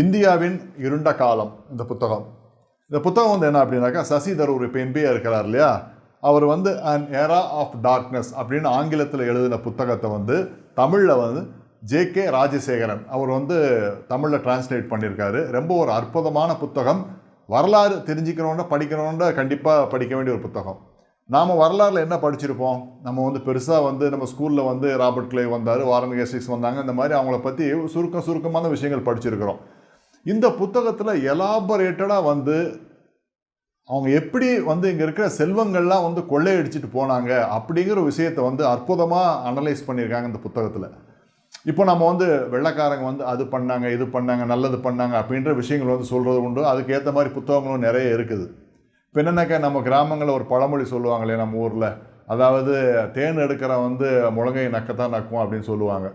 இந்தியாவின் இருண்ட காலம் இந்த புத்தகம். இந்த புத்தகம் வந்து என்ன அப்படின்னாக்கா சசி தரூர் இப்போ எம்பியாக இருக்கிறார் இல்லையா? அவர் வந்து அன் ஏரா ஆஃப் டார்க்னஸ் அப்படின்னு ஆங்கிலத்தில் எழுதின புத்தகத்தை வந்து தமிழில் வந்து ஜே.கே. ராஜசேகரன் அவர் வந்து தமிழில் டிரான்ஸ்லேட் பண்ணியிருக்காரு. ரொம்ப ஒரு அற்புதமான புத்தகம். வரலாறு தெரிஞ்சுக்கணுன்னா படிக்கணுன்னா கண்டிப்பாக படிக்க வேண்டிய ஒரு புத்தகம். நாம் வரலாறில் என்ன படிச்சிருப்போம்? நம்ம வந்து பெருசாக வந்து நம்ம ஸ்கூலில் வந்து ராபர்ட் கிளே வந்தார் வாரன் கேசிக்ஸ் வந்தாங்க இந்த மாதிரி அவங்கள பற்றி சுருக்கம் சுருக்கமான விஷயங்கள் படிச்சிருக்கிறோம். இந்த புத்தகத்தில் எலாபரேட்டடாக வந்து அவங்க எப்படி வந்து இங்கே இருக்கிற செல்வங்கள்லாம் வந்து கொள்ளையடிச்சிட்டு போனாங்க அப்படிங்கிற விஷயத்தை வந்து அற்புதமாக அனலைஸ் பண்ணியிருக்காங்க இந்த புத்தகத்தில். இப்போ நம்ம வந்து வெள்ளைக்காரங்க வந்து அது பண்ணாங்க இது பண்ணாங்க நல்லது பண்ணாங்க அப்படின்ற விஷயங்கள் வந்து சொல்கிறது உண்டு. அதுக்கேற்ற மாதிரி புத்தகங்களும் நிறைய இருக்குது. இப்போ என்னென்னாக்கா நம்ம கிராமங்களில் ஒரு பழமொழி சொல்லுவாங்களே நம்ம ஊரில்? அதாவது தேன் எடுக்கிற வந்து முழங்கை நக்கத்தான் நக்கும் அப்படின்னு சொல்லுவாங்க.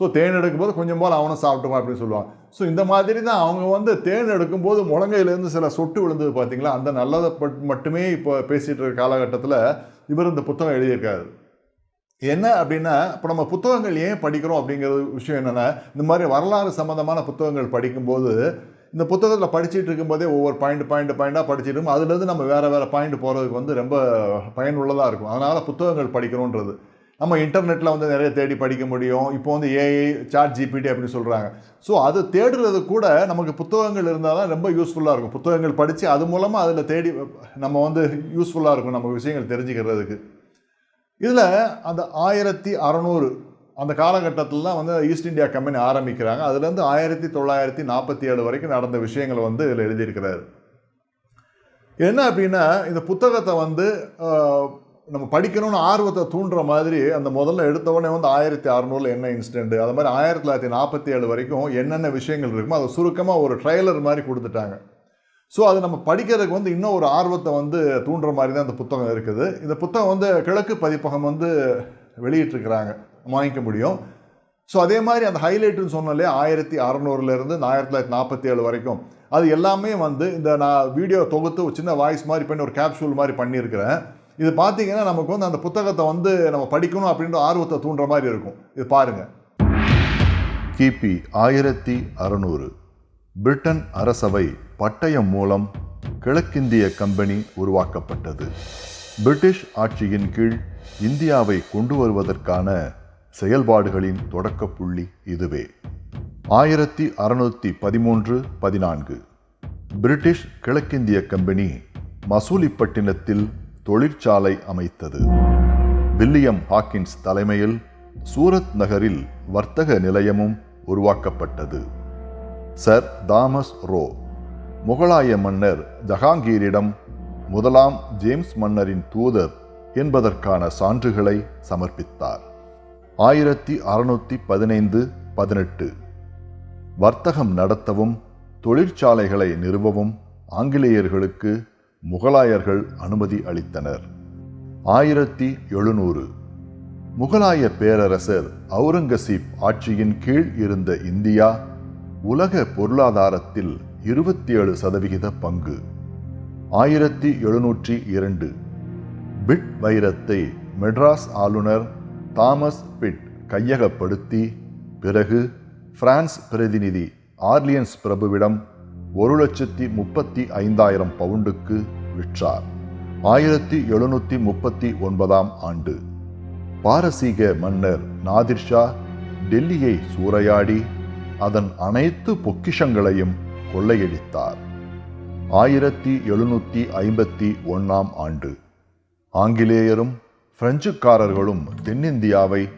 ஸோ தேன் எடுக்கும்போது கொஞ்சம் போல் அவனும் சாப்பிட்டுமா அப்படின்னு சொல்லுவாங்க ஸோ இந்த மாதிரி தான் அவங்க வந்து தேன் எடுக்கும்போது முழங்கையிலேருந்து சில சொட்டு விழுந்தது பார்த்தீங்களா? அந்த நல்லதை பட்- மட்டுமே இப்போ பேசிகிட்டு இருக்க காலகட்டத்தில் இவர் இந்த புத்தகம் எழுதியிருக்காரு. என்ன அப்படின்னா இப்போ நம்ம புத்தகங்கள் ஏன் படிக்கிறோம் அப்படிங்கிற விஷயம் என்னென்னா இந்த மாதிரி வரலாறு சம்மந்தமான புத்தகங்கள் படிக்கும்போது இந்த புத்தகத்தில் படிச்சுட்டு இருக்கும்போதே ஒவ்வொரு பாயிண்ட் பாயிண்ட் பாயிண்ட்டாக படிச்சுட்டு இருக்கும். அதுலேருந்து நம்ம வேறு வேறு பாயிண்ட் போகிறதுக்கு வந்து ரொம்ப பயனுள்ளதாக இருக்கும். அதனால் புத்தகங்கள் படிக்கிறோன்றது நம்ம இன்டர்நெட்டில் வந்து நிறைய தேடி படிக்க முடியும். இப்போ வந்து ஏஐ சாட் ஜிபிடி அப்படின்னு சொல்கிறாங்க ஸோ அது தேடுறது கூட நமக்கு புத்தகங்கள் இருந்தால் தான் ரொம்ப யூஸ்ஃபுல்லாக இருக்கும். புத்தகங்கள் படித்து அது மூலமாக அதில் தேடி நம்ம வந்து யூஸ்ஃபுல்லாக இருக்கும் நம்ம விஷயங்கள் தெரிஞ்சுக்கிறதுக்கு. இதில் அந்த ஆயிரத்தி அறநூறு அந்த காலகட்டத்தில் தான் வந்து ஈஸ்ட் இந்தியா கம்பெனி ஆரம்பிக்கிறாங்க. அதுலேருந்து ஆயிரத்தி தொள்ளாயிரத்தி நாற்பத்தி ஏழு வரைக்கும் நடந்த விஷயங்களை வந்து இதில் எழுதியிருக்கிறாரு. என்ன அப்படின்னா இந்த புத்தகத்தை வந்து நம்ம படிக்கணும்னு ஆர்வத்தை தூண்டுற மாதிரி அந்த முதல்ல எடுத்தவொடனே வந்து ஆயிரத்தி அறநூறில் என்ன இன்சிடென்ட் அது மாதிரி ஆயிரத்தி தொள்ளாயிரத்தி நாற்பத்தி ஏழு வரைக்கும் என்னென்ன விஷயங்கள் இருக்குமோ அதை சுருக்கமாக ஒரு ட்ரெய்லர் மாதிரி கொடுத்துட்டாங்க. ஸோ அது நம்ம படிக்கிறதுக்கு வந்து இன்னும் ஒரு ஆர்வத்தை வந்து தூண்டுற மாதிரி தான் இந்த புத்தகம் இருக்குது. இந்த புத்தகம் வந்து கிழக்கு பதிப்பகம் வந்து வெளியிட்டிருக்கிறாங்க. வாங்கிக்க முடியும். ஸோ அதே மாதிரி அந்த ஹைலைட்டுன்னு சொன்னாலே ஆயிரத்தி அறநூறுலேருந்து ஆயிரத்தி தொள்ளாயிரத்தி நாற்பத்தி ஏழு வரைக்கும். அது எல்லாமே வந்து இந்த நான் வீடியோ தொகுத்து ஒரு சின்ன வாய்ஸ் மாதிரி பண்ணி ஒரு கேப்சூல் மாதிரி பண்ணியிருக்கிறேன். இது பார்த்தீங்கன்னா நமக்கு வந்து அந்த புத்தகத்தை வந்து நம்ம படிக்கணும் அப்படின்ற ஆர்வத்தை தூண்டுற மாதிரி இருக்கும். இது பாருங்கள் கிபி ஆயிரத்தி அறநூறு. பிரிட்டன் அரசவை பட்டயம் மூலம் கிழக்கிந்திய கம்பெனி உருவாக்கப்பட்டது. பிரிட்டிஷ் ஆட்சியின் கீழ் இந்தியாவை கொண்டு வருவதற்கான செயல்பாடுகளின் தொடக்க புள்ளி இதுவே. ஆயிரத்தி அறுநூற்றி பதிமூன்று பதினான்கு. பிரிட்டிஷ் கிழக்கிந்திய கம்பெனி மசூலிப்பட்டினத்தில் தொழிற்சாலை அமைத்தது. வில்லியம் ஹாக்கின்ஸ் தலைமையில் சூரத் நகரில் வர்த்தக நிலையமும் உருவாக்கப்பட்டது. சர் தாமஸ் ரோ முகலாய மன்னர் ஜஹாங்கீரிடம் முதலாம் ஜேம்ஸ் மன்னரின் தூதர் என்பதற்கான சான்றுகளை சமர்ப்பித்தார். ஆயிரத்தி அறுநூற்றி பதினைந்து பதினெட்டு. வர்த்தகம் நடத்தவும் தொழிற்சாலைகளை நிறுவவும் ஆங்கிலேயர்களுக்கு முகலாயர்கள் அனுமதி அளித்தனர். ஆயிரத்தி எழுநூறு. முகலாய பேரரசர் அவுரங்கசீப் ஆட்சியின் கீழ் இருந்த இந்தியா உலக பொருளாதாரத்தில் இருபத்தி ஏழு சதவிகித பங்கு. ஆயிரத்தி எழுநூற்றி இரண்டு. பிட் வைரத்தை மெட்ராஸ் ஆளுநர் தாமஸ் பிட் கையகப்படுத்தி பிறகு பிரான்ஸ் பிரதிநிதி ஆர்லியன்ஸ் பிரபுவிடம் ஒரு லட்சத்தி முப்பத்தி ஐந்தாயிரம் பவுண்டுக்கு விற்றார். ஆயிரத்தி எழுநூற்றி முப்பத்தி ஒன்பதாம் ஆண்டு. பாரசீக மன்னர் நாதிர் ஷா டெல்லியை சூறையாடி அதன் அனைத்து பொக்கிஷங்களையும் கொள்ளையடித்தார். ஆயிரத்தி எழுநூற்றி ஐம்பத்தி ஒன்றாம் ஆண்டு. ஆங்கிலேயரும் பிரெஞ்சுக்காரர்களும் தென்னிந்தியாவை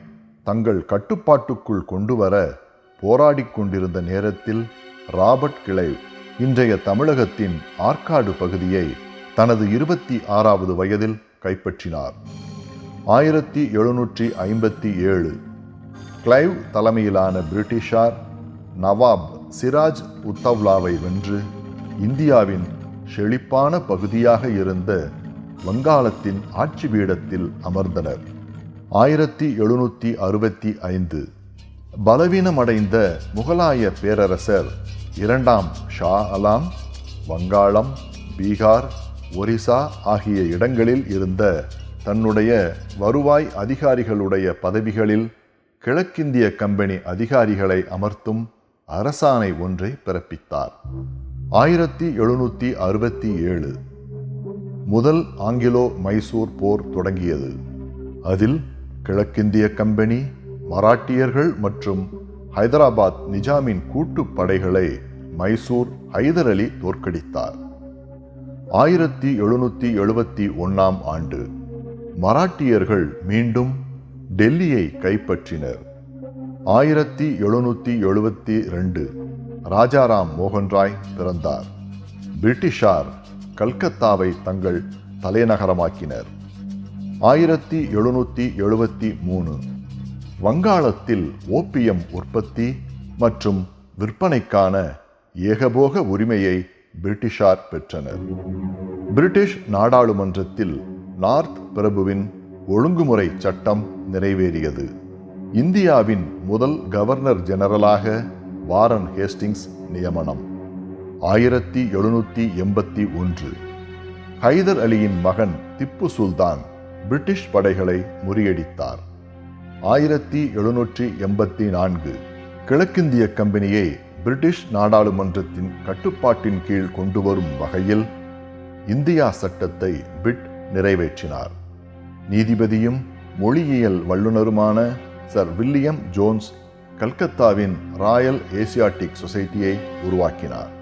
தங்கள் கட்டுப்பாட்டுக்குள் கொண்டு வர போராடிக் கொண்டிருந்த நேரத்தில் ராபர்ட் கிளைவ் இன்றைய தமிழகத்தின் ஆற்காடு பகுதியை தனது இருபத்தி ஆறாவது வயதில் கைப்பற்றினார். ஆயிரத்தி எழுநூற்றி ஐம்பத்தி ஏழு கிளைவ் தலைமையிலான பிரிட்டிஷார் நவாப் சிராஜ் உத்தவ்லாவை வென்று இந்தியாவின் செழிப்பான பகுதியாக இருந்த வங்காளத்தின் ஆட்சி பீடத்தில் அமர்ந்தனர். ஆயிரத்தி எழுநூற்றி அறுபத்தி ஐந்து பலவீனமடைந்த முகலாய பேரரசர் இரண்டாம் ஷா அலாம் வங்காளம் பீகார் ஒரிசா ஆகிய இடங்களில் இருந்த தன்னுடைய வருவாய் அதிகாரிகளுடைய பதவிகளில் கிழக்கிந்திய கம்பெனி அதிகாரிகளை அமர்த்தும் அரசாணை ஒன்றை பிறப்பித்தார். ஆயிரத்தி எழுநூற்றி அறுபத்தி ஏழு முதல் ஆங்கிலோ மைசூர் போர் தொடங்கியது. அதில் கிழக்கிந்திய கம்பெனி மராட்டியர்கள் மற்றும் ஹைதராபாத் நிஜாமின் கூட்டுப் படைகளை மைசூர் ஹைதர் அலி தோற்கடித்தார். ஆயிரத்தி எழுநூத்தி எழுபத்தி ஒன்னாம் ஆண்டு மராட்டியர்கள் மீண்டும் டெல்லியை கைப்பற்றினர். ஆயிரத்தி எழுநூத்தி எழுபத்தி ரெண்டு ராஜாராம் மோகன் ராய் பிறந்தார். பிரிட்டிஷார் கல்கத்தாவை தங்கள் தலைநகரமாக்கினர். ஆயிரத்தி எழுநூத்தி எழுபத்தி மூணு வங்காளத்தில் ஓப்பியம் உற்பத்தி மற்றும் விற்பனைக்கான ஏகபோக உரிமையை பிரிட்டிஷார் பெற்றனர். பிரிட்டிஷ் நாடாளுமன்றத்தில் நார்த் பிரபுவின் ஒழுங்குமுறை சட்டம் நிறைவேறியது. இந்தியாவின் முதல் கவர்னர் ஜெனரலாக வாரன் ஹேஸ்டிங்ஸ் நியமனம். ஆயிரத்தி எழுநூற்றி எண்பத்தி ஒன்று. ஹைதர் அலியின் மகன் திப்பு சுல்தான் பிரிட்டிஷ் படைகளை முறியடித்தார். ஆயிரத்தி எழுநூற்றி எண்பத்தி நான்கு கிழக்கிந்திய கம்பெனியை பிரிட்டிஷ் நாடாளுமன்றத்தின் கட்டுப்பாட்டின் கீழ் கொண்டு வரும் வகையில் இந்தியா சட்டத்தை பிட் நிறைவேற்றினார். நீதிபதியும் மொழியியல் வல்லுநருமான சர் வில்லியம் ஜோன்ஸ் கல்கத்தாவின் ராயல் ஏசியாட்டிக் சொசைட்டியை உருவாக்கினார்.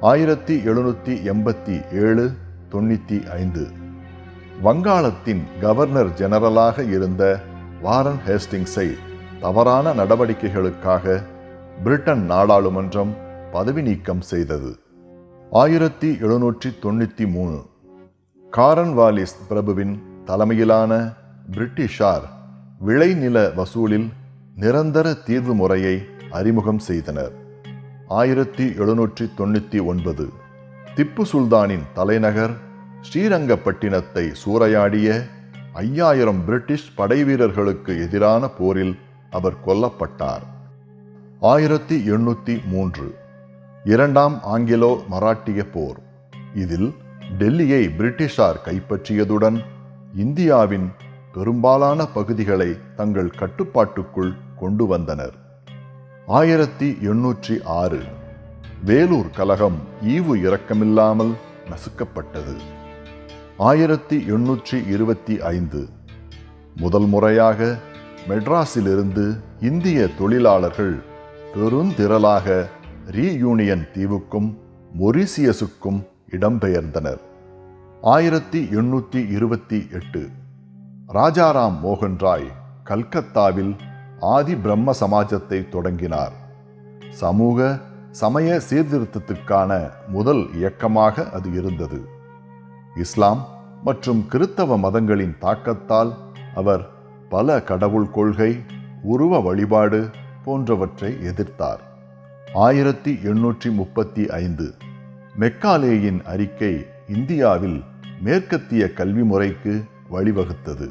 ஆயிரத்தி எழுநூற்றி எண்பத்தி ஏழு தொண்ணூற்றி ஐந்து வங்காளத்தின் கவர்னர் ஜெனரலாக இருந்த வாரன் ஹேஸ்டிங்ஸை தவறான நடவடிக்கைகளுக்காக பிரிட்டன் நாடாளுமன்றம் பதவி நீக்கம் செய்தது. ஆயிரத்தி எழுநூற்றி தொண்ணூற்றி மூணு. காரன் வாலிஸ் பிரபுவின் தலைமையிலான பிரிட்டிஷார் விளைநில வசூலில் நிரந்தர தீர்வு முறையை அறிமுகம் செய்தனர். ஆயிரத்தி எழுநூற்றி தொண்ணூற்றி ஒன்பது. திப்பு சுல்தானின் தலைநகர் ஸ்ரீரங்கப்பட்டினத்தை சூறையாடிய ஐயாயிரம் பிரிட்டிஷ் படைவீரர்களுக்கு எதிரான போரில் அவர் கொல்லப்பட்டார். ஆயிரத்தி எண்ணூற்றி மூன்று இரண்டாம் ஆங்கிலோ மராட்டிய போர். இதில் டெல்லியை பிரிட்டிஷார் கைப்பற்றியதுடன் இந்தியாவின் பெரும்பாலான பகுதிகளை தங்கள் கட்டுப்பாட்டுக்குள் கொண்டு வந்தனர். ஆயிரத்தி எண்ணூற்றி ஆறு வேலூர் கலகம் ஈவு இரக்கமில்லாமல் நசுக்கப்பட்டது. ஆயிரத்தி எண்ணூற்றி இருபத்தி ஐந்து. முதல் முறையாக மெட்ராஸிலிருந்து இந்திய தொழிலாளர்கள் பெருந்திரளாக ரீயூனியன் தீவுக்கும் மொரிசியஸுக்கும் இடம்பெயர்ந்தனர். ஆயிரத்தி எண்ணூற்றி இருபத்தி எட்டு. ராஜாராம் மோகன் ராய் கல்கத்தாவில் ஆதி பிரம்ம சமாஜத்தை தொடங்கினார். சமூக சமய சீர்திருத்தத்துக்கான முதல் இயக்கமாக அது இருந்தது. இஸ்லாம் மற்றும் கிறித்தவ மதங்களின் தாக்கத்தால் அவர் பல கடவுள் கொள்கை உருவ வழிபாடு போன்றவற்றை எதிர்த்தார். ஆயிரத்தி எண்ணூற்றி முப்பத்தி ஐந்து மெக்காலேயின் அறிக்கை இந்தியாவில் மேற்கத்திய கல்வி முறைக்கு வழிவகுத்தது.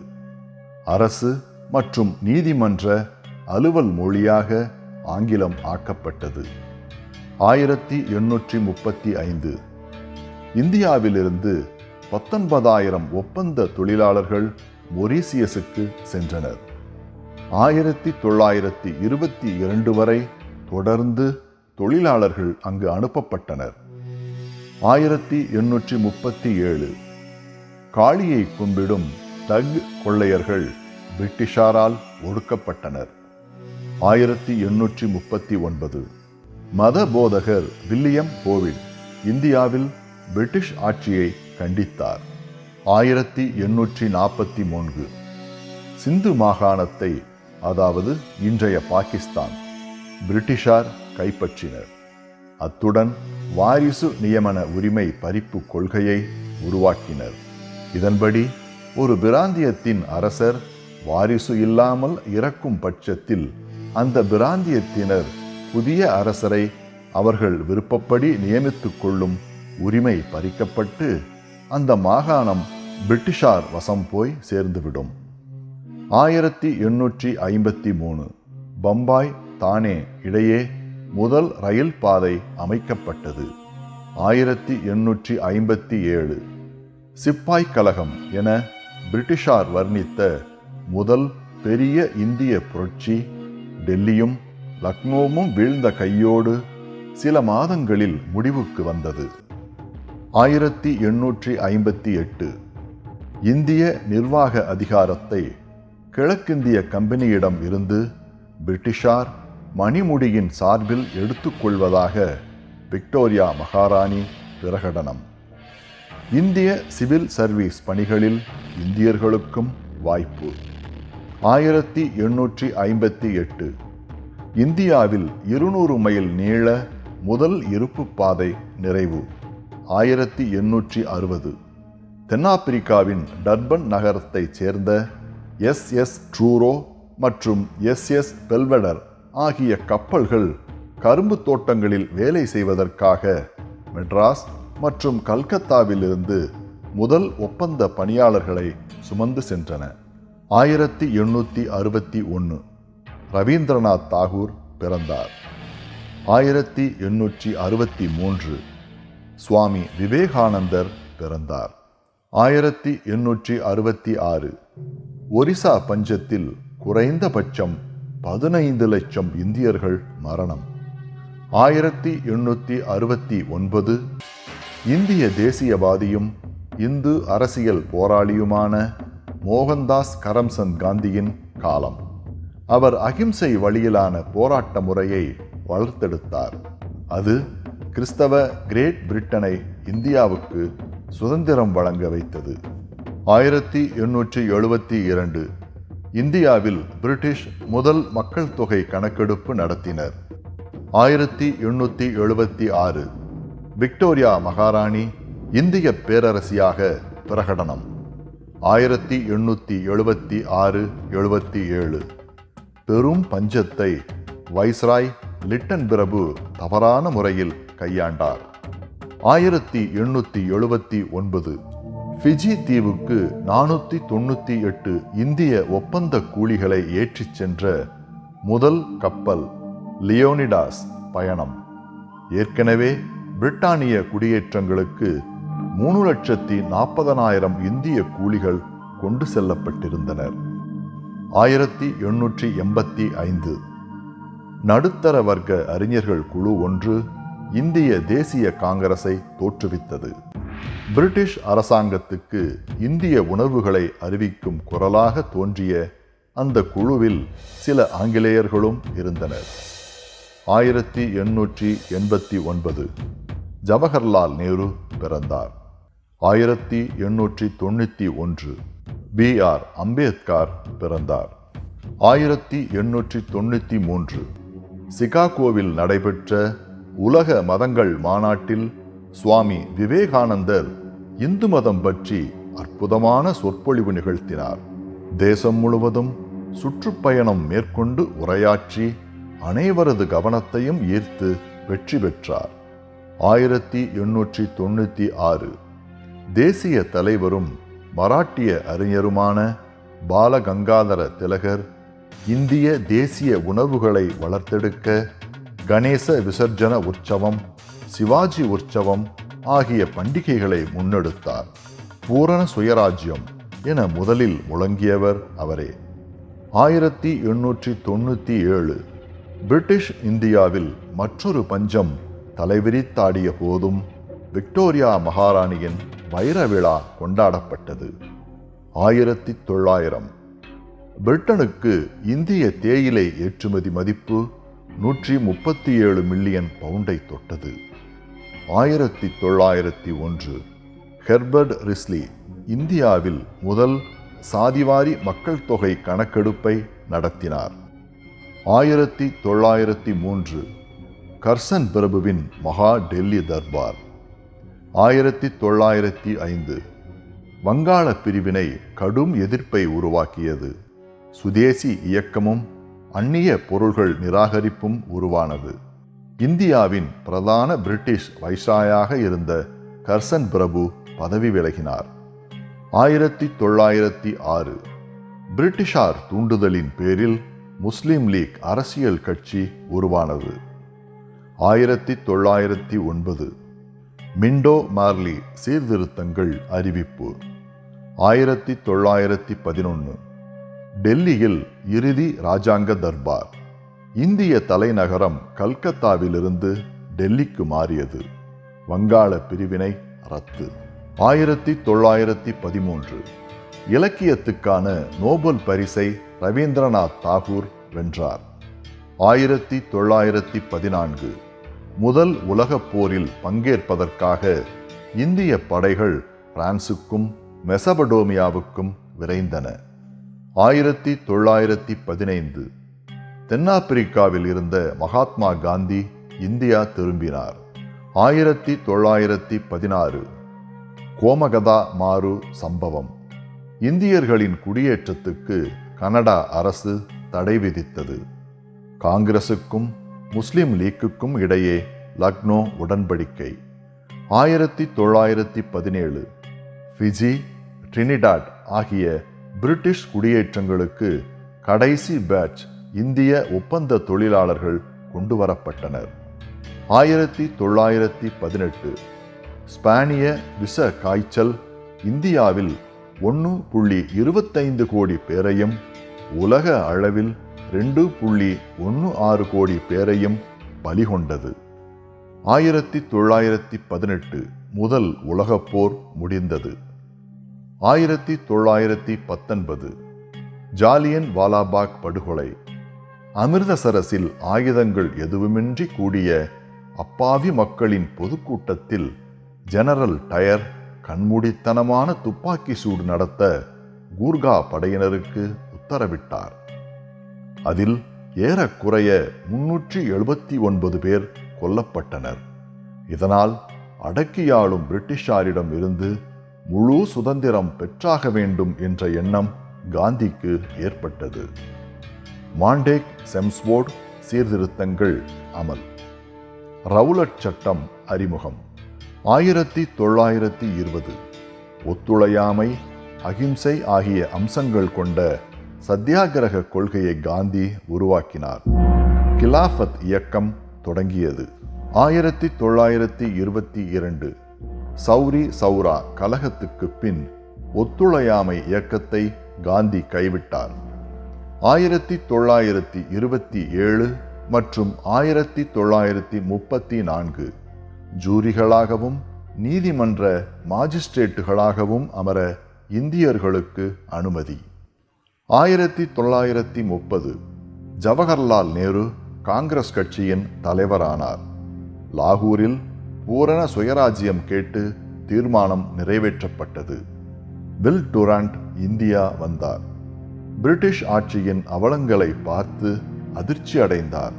அரசு மற்றும் நீதிமன்ற அலுவல் மொழியாக ஆங்கிலம் ஆக்கப்பட்டது. ஆயிரத்தி எண்ணூற்றி முப்பத்தி ஐந்து இந்தியாவிலிருந்து பத்தொன்பதாயிரம் ஒப்பந்த தொழிலாளர்கள் மொரீசியஸுக்கு சென்றனர். ஆயிரத்தி தொள்ளாயிரத்தி இருபத்தி இரண்டு வரை தொடர்ந்து தொழிலாளர்கள் அங்கு அனுப்பப்பட்டனர். ஆயிரத்தி எண்ணூற்றி முப்பத்தி ஏழு. காளியை கும்பிடும் தக் கொள்ளையர்கள் பிரிட்டிஷாரால் ஒடுக்கப்பட்டனர். ஆயிரத்தி எண்ணூற்றி முப்பத்தி ஒன்பது. மத போதகர் வில்லியம் கோவில் இந்தியாவில் பிரிட்டிஷ் ஆட்சியை கண்டித்தார். ஆயிரத்தி எண்ணூற்றி நாற்பத்தி மூன்று. சிந்து மாகாணத்தை அதாவது இன்றைய பாகிஸ்தான் பிரிட்டிஷார் கைப்பற்றினர். அத்துடன் வாரிசு நியமன உரிமை பறிப்பு கொள்கையை உருவாக்கினர். இதன்படி ஒரு பிராந்தியத்தின் அரசர் வாரிசு இல்லாமல் இறக்கும் பட்சத்தில் அந்த பிராந்தியத்தினர் புதிய அரசரை அவர்கள் விருப்பப்படி நியமித்துக் கொள்ளும் உரிமை பறிக்கப்பட்டு அந்த மாகாணம் பிரிட்டிஷார் வசம் போய் சேர்ந்துவிடும். ஆயிரத்தி எண்ணூற்றி ஐம்பத்தி மூணு பம்பாய் தானே இடையே முதல் ரயில் பாதை அமைக்கப்பட்டது. ஆயிரத்தி எண்ணூற்றி ஐம்பத்தி ஏழு சிப்பாய் கழகம் என பிரிட்டிஷார் வர்ணித்த முதல் பெரிய இந்திய புரட்சி டெல்லியும் லக்னோவும் வீழ்ந்த கையோடு சில மாதங்களில் முடிவுக்கு வந்தது. ஆயிரத்தி எண்ணூற்றி ஐம்பத்தி எட்டு. இந்திய நிர்வாக அதிகாரத்தை கிழக்கிந்திய கம்பெனியிடம் இருந்து பிரிட்டிஷார் மணிமுடியின் சார்பில் எடுத்துக்கொள்வதாக விக்டோரியா மகாராணி பிரகடனம். இந்திய சிவில் சர்வீஸ் பணிகளில் இந்தியர்களுக்கும் வாய்ப்பு. ஆயிரத்தி எண்ணூற்றி ஐம்பத்தி எட்டு. இந்தியாவில் இருநூறு மைல் நீள முதல் இருப்பு பாதை நிறைவு. ஆயிரத்தி எண்ணூற்றி அறுபது. தென்னாப்பிரிக்காவின் டர்பன் நகரத்தைச் சேர்ந்த எஸ். எஸ். ட்ரூரோ மற்றும் எஸ். எஸ். பெல்வெடர் ஆகிய கப்பல்கள் கரும்பு தோட்டங்களில் வேலை செய்வதற்காக மெட்ராஸ் மற்றும் கல்கத்தாவிலிருந்து முதல் ஒப்பந்த பணியாளர்களை சுமந்து சென்றன. ஆயிரத்தி எண்ணூற்றி அறுபத்தி ஒன்று. ரவீந்திரநாத் தாகூர் பிறந்தார். ஆயிரத்தி எண்ணூற்றி அறுபத்தி மூன்று. சுவாமி விவேகானந்தர் பிறந்தார். ஆயிரத்தி எண்ணூற்றி அறுபத்தி ஆறு. ஒரிசா பஞ்சத்தில் குறைந்தபட்சம் பதினைந்து லட்சம் இந்தியர்கள் மரணம். ஆயிரத்தி எண்ணூற்றி அறுபத்தி ஒன்பது. இந்திய தேசியவாதியும் இந்து அரசியல் போராளியுமான மோகன்தாஸ் கரம்சந்த் காந்தியின் காலம். அவர் அகிம்சை வழியிலான போராட்ட முறையை வளர்த்தெடுத்தார். அது கிறிஸ்தவ கிரேட் பிரிட்டனை இந்தியாவுக்கு சுதந்திரம் வழங்க வைத்தது. ஆயிரத்தி எண்ணூற்றி எழுபத்தி இரண்டு இந்தியாவில் பிரிட்டிஷ் முதல் மக்கள் தொகை கணக்கெடுப்பு நடத்தினர். ஆயிரத்தி எண்ணூற்றி எழுபத்தி ஆறு விக்டோரியா மகாராணி இந்திய பேரரசியாக பிரகடனம். ஆயிரத்தி எண்ணூற்றி எழுபத்தி ஆறு எழுபத்தி ஏழு பெரும் பஞ்சத்தை வைஸ்ராய் லிட்டன் பிரபு தவறான முறையில் கையாண்டார். ஆயிரத்தி எண்ணூற்றி எழுபத்தி ஒன்பது ஃபிஜி தீவுக்கு நானூற்றி தொண்ணூற்றி எட்டு இந்திய ஒப்பந்த கூலிகளை ஏற்றிச் சென்ற முதல் கப்பல் லியோனிடாஸ் பயணம். ஏற்கனவே பிரிட்டானிய குடியேற்றங்களுக்கு மூணு லட்சத்தி நாற்பதனாயிரம் இந்திய கூலிகள் கொண்டு செல்லப்பட்டிருந்தனர். ஆயிரத்தி எண்ணூற்றி எண்பத்தி ஐந்து நடுத்தர வர்க்க அறிஞர்கள் குழு ஒன்று இந்திய தேசிய காங்கிரஸை தோற்றுவித்தது. பிரிட்டிஷ் அரசாங்கத்துக்கு இந்திய உணர்வுகளை அறிவிக்கும் குரலாக தோன்றிய அந்த குழுவில் சில ஆங்கிலேயர்களும் இருந்தனர். ஆயிரத்தி எண்ணூற்றி எண்பத்தி ஒன்பது ஜவஹர்லால் நேரு பிறந்தார். ஆயிரத்தி எண்ணூற்றி தொண்ணூற்றி ஒன்று பி ஆர் அம்பேத்கர் பிறந்தார். ஆயிரத்தி எண்ணூற்றி தொண்ணூற்றி மூன்று சிகாகோவில் நடைபெற்ற உலக மதங்கள் மாநாட்டில் சுவாமி விவேகானந்தர் இந்து மதம் பற்றி அற்புதமான சொற்பொழிவு நிகழ்த்தினார். தேசம் முழுவதும் சுற்றுப்பயணம் மேற்கொண்டு உரையாற்றி அனைவரது கவனத்தையும் ஈர்த்து வெற்றி பெற்றார். ஆயிரத்தி எண்ணூற்றி தொண்ணூற்றி ஆறு தேசிய தலைவரும் மராட்டிய அறிஞருமான பாலகங்காதர திலகர் இந்திய தேசிய உணர்வுகளை வளர்த்தெடுக்க கணேச விசர்ஜன உற்சவம் சிவாஜி உற்சவம் ஆகிய பண்டிகைகளை முன்னெடுத்தார். பூரண சுயராஜ்யம் என முதலில் முழங்கியவர் அவரே. ஆயிரத்தி எண்ணூற்றி தொண்ணூற்றி ஏழு பிரிட்டிஷ் இந்தியாவில் மற்றொரு பஞ்சம் தலைவிரித்தாடிய போதும் விக்டோரியா மகாராணியின் வைர விழா கொண்டாடப்பட்டது. ஆயிரத்தி தொள்ளாயிரம் பிரிட்டனுக்கு இந்திய தேயிலை ஏற்றுமதி மதிப்பு நூற்றி முப்பத்தி ஏழு மில்லியன் பவுண்டை தொட்டது. ஆயிரத்தி தொள்ளாயிரத்தி ஒன்று ஹெர்பர்ட் ரிஸ்லி இந்தியாவில் முதல் சாதிவாரி மக்கள் தொகை கணக்கெடுப்பை நடத்தினார். ஆயிரத்தி தொள்ளாயிரத்தி மூன்று கர்சன் பிரபுவின் மகா டெல்லி தர்பார். ஆயிரத்தி தொள்ளாயிரத்தி ஐந்து வங்காள பிரிவினை கடும் எதிர்ப்பை உருவாக்கியது. சுதேசி இயக்கமும் அந்நிய பொருள்கள் நிராகரிப்பும் உருவானது. இந்தியாவின் பிரதான பிரிட்டிஷ் வைசாயாக இருந்த கர்சன் பிரபு பதவி விலகினார். ஆயிரத்தி தொள்ளாயிரத்தி ஆறு பிரிட்டிஷார் தூண்டுதலின் பேரில் முஸ்லிம் லீக் அரசியல் கட்சி உருவானது. ஆயிரத்தி தொள்ளாயிரத்தி ஒன்பது மிண்டோ மார்லி சீர்திருத்தங்கள் அறிவிப்பு. ஆயிரத்தி தொள்ளாயிரத்தி பதினொன்று டெல்லியில் இறுதி ராஜாங்க தர்பார். இந்திய தலைநகரம் கல்கத்தாவிலிருந்து டெல்லிக்கு மாறியது. வங்காள பிரிவினை ரத்து. ஆயிரத்தி தொள்ளாயிரத்தி பதிமூன்று. இலக்கியத்துக்கான நோபல் பரிசை ரவீந்திரநாத் தாகூர் வென்றார். ஆயிரத்தி தொள்ளாயிரத்தி பதினான்கு. முதல் உலகப் போரில் பங்கேற்பதற்காக இந்திய படைகள் பிரான்சுக்கும் மெசபடோமியாவுக்கும் விரைந்தன. ஆயிரத்தி தொள்ளாயிரத்தி பதினைந்து தென்னாப்பிரிக்காவில் இருந்த மகாத்மா காந்தி இந்தியா திரும்பினார். ஆயிரத்தி தொள்ளாயிரத்தி பதினாறு கோமகதா மாறு சம்பவம். இந்தியர்களின் குடியேற்றத்துக்கு கனடா அரசு தடை விதித்தது. காங்கிரசுக்கும் முஸ்லிம் லீக்குக்கும் இடையே லக்னோ உடன்படிக்கை. ஆயிரத்தி தொள்ளாயிரத்தி பதினேழு ஃபிஜி ட்ரினிடாட் ஆகிய பிரிட்டிஷ் குடியேற்றங்களுக்கு கடைசி பேட்ச் இந்திய ஒப்பந்த தொழிலாளர்கள் கொண்டு வரப்பட்டனர் ஆயிரத்தி தொள்ளாயிரத்தி பதினெட்டு ஸ்பானிய விஷ காய்ச்சல் இந்தியாவில் ஒன்று புள்ளி இருபத்தைந்து கோடி பேரையும் உலக அளவில் ரெண்டு புள்ளி ஒன்று ஆறு கோடி பேரையும் பலிகொண்டது ஆயிரத்தி தொள்ளாயிரத்தி பதினெட்டு முதல் உலகப்போர் முடிந்தது. ஆயிரத்தி தொள்ளாயிரத்தி பத்தொன்பது ஜாலியன் வாலாபாக் படுகொலை. அமிர்தசரஸில் ஆயுதங்கள் எதுவுமின்றி கூடிய அப்பாவி மக்களின் பொதுக்கூட்டத்தில் ஜெனரல் டயர் கண்மூடித்தனமான துப்பாக்கி சூடு நடத்த கூர்கா படையினருக்கு உத்தரவிட்டார். அதில் ஏறக்குறைய முன்னூற்றி எழுபத்தி ஒன்பது பேர் கொல்லப்பட்டனர். இதனால் அடக்கியாளும் பிரிட்டிஷாரிடம் இருந்து முழு சுதந்திரம் பெற்றாக வேண்டும் என்ற எண்ணம் காந்திக்கு ஏற்பட்டது. மாண்டேக் செம்ஸ்வோர்ட் சீர்திருத்தங்கள் அமல். ரவுலட் சட்டம் அறிமுகம். ஆயிரத்தி தொள்ளாயிரத்தி இருபது. ஒத்துழையாமை அகிம்சை ஆகிய அம்சங்கள் கொண்ட சத்தியாகிரக கொள்கையை காந்தி உருவாக்கினார். கிலாஃபத் இயக்கம் தொடங்கியது. ஆயிரத்தி தொள்ளாயிரத்தி இருபத்தி இரண்டு. சௌரி சௌரா கலகத்துக்கு பின் ஒத்துழையாமை இயக்கத்தை காந்தி கைவிட்டார். ஆயிரத்தி தொள்ளாயிரத்தி இருபத்தி ஏழு மற்றும் ஆயிரத்தி தொள்ளாயிரத்தி முப்பத்தி நான்கு ஜூரிகளாகவும் நீதிமன்ற மாஜிஸ்ட்ரேட்டுகளாகவும் அமர இந்தியர்களுக்கு அனுமதி. ஆயிரத்தி தொள்ளாயிரத்தி முப்பது ஜவஹர்லால் நேரு காங்கிரஸ் கட்சியின் தலைவரானார். லாகூரில் பூரண சுயராஜ்யம் கேட்டு தீர்மானம் நிறைவேற்றப்பட்டது. வில் டுராண்ட் இந்தியா வந்தார். பிரிட்டிஷ் ஆட்சியின் அவலங்களை பார்த்து அதிர்ச்சி அடைந்தார்.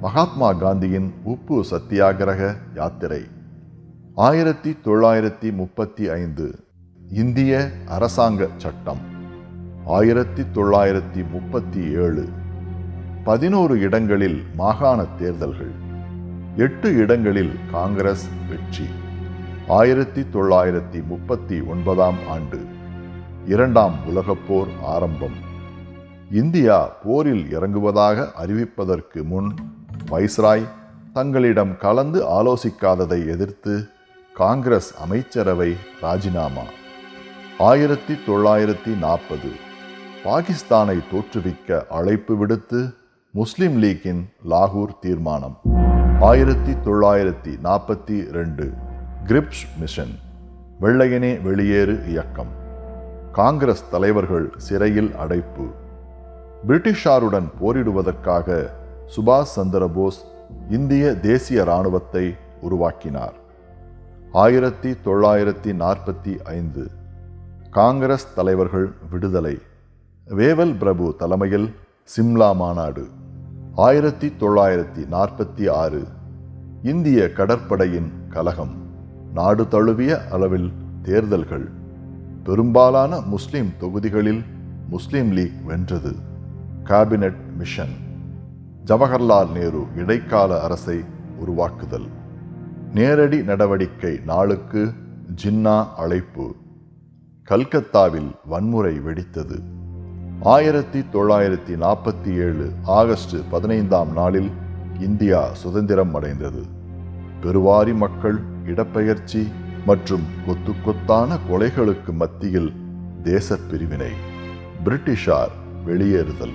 மகாத்மா காந்தியின் உப்பு சத்தியாகிரக யாத்திரை. ஆயிரத்தி தொள்ளாயிரத்தி முப்பத்தி ஐந்து இந்திய அரசாங்க சட்டம். ஆயிரத்தி தொள்ளாயிரத்தி முப்பத்தி ஏழு. பதினோரு இடங்களில் மாகாண தேர்தல்கள். எட்டு இடங்களில் காங்கிரஸ் வெற்றி. ஆயிரத்தி தொள்ளாயிரத்தி முப்பத்தி ஒன்பதாம் ஆண்டு இரண்டாம் உலகப்போர் ஆரம்பம். இந்தியா போரில் இறங்குவதாக அறிவிப்பதற்கு முன் வைஸ்ராய் தங்களிடம் கலந்து ஆலோசிக்காததை எதிர்த்து காங்கிரஸ் அமைச்சரவை ராஜினாமா. ஆயிரத்தி தொள்ளாயிரத்தி நாற்பது பாகிஸ்தானை தோற்றுவிக்க அழைப்பு விடுத்து முஸ்லிம் லீக்கின் லாகூர் தீர்மானம். ஆயிரத்தி தொள்ளாயிரத்தி நாற்பத்தி ரெண்டு கிரிப்ஸ் மிஷன் வெள்ளையனே வெளியேறு இயக்கம். காங்கிரஸ் தலைவர்கள் சிறையில் அடைப்பு. பிரிட்டிஷாருடன் போரிடுவதற்காக சுபாஷ் சந்திரபோஸ் இந்திய தேசிய இராணுவத்தை உருவாக்கினார். ஆயிரத்தி தொள்ளாயிரத்தி நாற்பத்தி ஐந்து காங்கிரஸ் தலைவர்கள் விடுதலை. வேவல் பிரபு தலைமையில் சிம்லா மாநாடு. ஆயிரத்தி தொள்ளாயிரத்தி நாற்பத்தி ஆறு இந்திய கடற்படையின் கலகம். நாடு தழுவிய அளவில் தேர்தல்கள். பெரும்பாலான முஸ்லிம் தொகுதிகளில் முஸ்லிம் லீக் வென்றது. Cabinet mission. ஜவஹர்லால் நேரு இடைக்கால அரசை உருவாக்குதல். நேரடி நடவடிக்கை நாளுக்கு ஜின்னா அழைப்பு. கல்கத்தாவில் வன்முறை வெடித்தது. ஆயிரத்தி தொள்ளாயிரத்தி நாற்பத்தி ஏழு ஆகஸ்ட் பதினைந்தாம் நாளில் இந்தியா சுதந்திரம் அடைந்தது. பெருவாரி மக்கள் இடப்பெயர்ச்சி மற்றும் கொத்து கொத்தான கொலைகளுக்கு மத்தியில் தேசப் பிரிவினை பிரிட்டிஷார் வெளியேறுதல்.